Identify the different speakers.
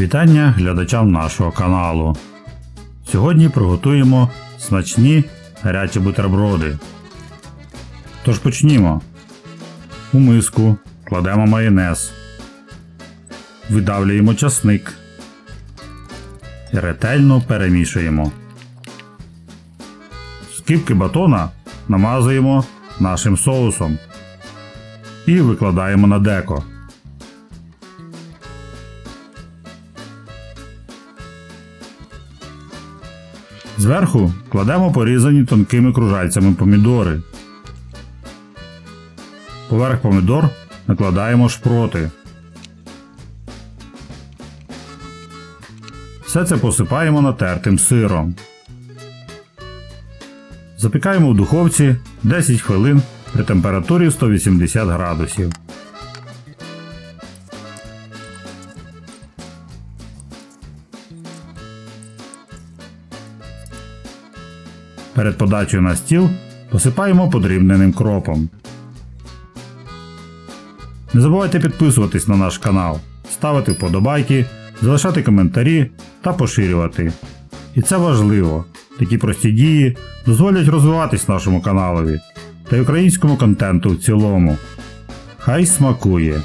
Speaker 1: Вітання глядачам нашого каналу. Сьогодні приготуємо смачні гарячі бутерброди. Тож почнімо. У миску кладемо майонез. Видавлюємо часник. І ретельно перемішуємо. Скипки батона намазуємо нашим соусом і викладаємо на деко. Зверху кладемо порізані тонкими кружальцями помідори. Поверх помідор накладаємо шпроти. Все це посипаємо натертим сиром. Запікаємо в духовці 10 хвилин при температурі 180 градусів. Перед подачею на стіл посипаємо подрібненим кропом. Не забувайте підписуватись на наш канал, ставити вподобайки, залишати коментарі та поширювати. І це важливо. Такі прості дії дозволять розвиватись нашому каналові та й українському контенту в цілому. Хай смакує!